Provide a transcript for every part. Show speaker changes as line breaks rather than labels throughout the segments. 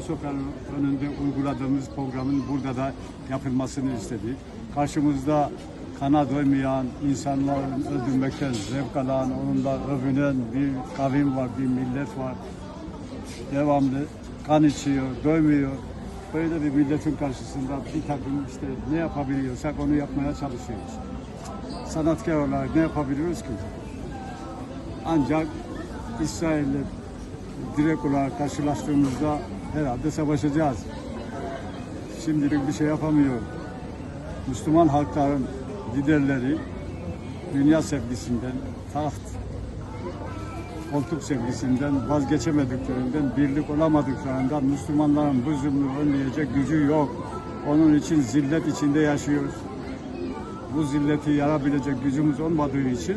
Ayasofya'nın önünde uyguladığımız programın burada da yapılmasını istedik. Karşımızda kana doymayan, insanların öldürmekten zevk alan, onunla övünen bir kavim var, bir millet var. Devamlı kan içiyor, doymuyor. Böyle bir milletin karşısında bir takım işte ne yapabiliyorsak onu yapmaya çalışıyoruz. Sanatkar olarak ne yapabiliyoruz ki? Ancak İsrail'le direkt olarak karşılaştığımızda herhalde savaşacağız. Şimdilik bir şey yapamıyor. Müslüman halkların liderleri dünya sevgisinden, taht, koltuk sevgisinden vazgeçemediklerinden, birlik olamadıklarından Müslümanların bu zulmü önleyecek gücü yok. Onun için zillet içinde yaşıyoruz. Bu zilleti yarabilecek gücümüz olmadığı için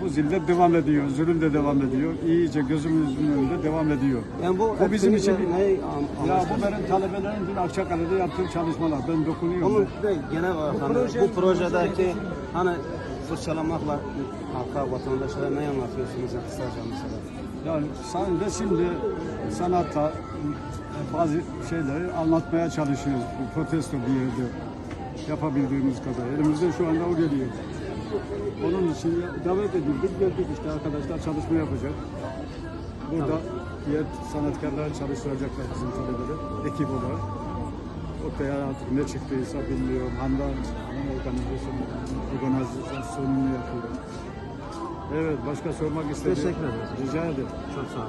bu zillet devam ediyor, zulüm de devam ediyor. İyice gözümüzün önünde devam ediyor.
Yani bu,
Bu bizim için
neyi am-
Ya bu benim talebelerin dün Akçakale'de yaptığım çalışmalar. Ben dokunuyorum.
Onun de genel olarak hani bu projedeki hani fırçalamakla halka, vatandaşlara ne anlatıyorsunuz ya kısaca mesela?
Yani sen de şimdi sanatta bazı şeyleri anlatmaya çalışıyoruz. Bu protesto bir yerde yapabildiğimiz kadar. Elimizde şu anda o geliyor. Onun için davet edildik, geldik işte arkadaşlar çalışma yapacak. Burada diğer sanatkarlar çalıştıracaklar bizim talebeleri, ekip olarak. Ortaya artık ne çıktıysa bilmiyorum. Handan organizasyon, organizasyonunu yapıyor. Evet, başka sormak istediğim.
Teşekkür ederiz.
Rica ederim.
Çok sağ olun.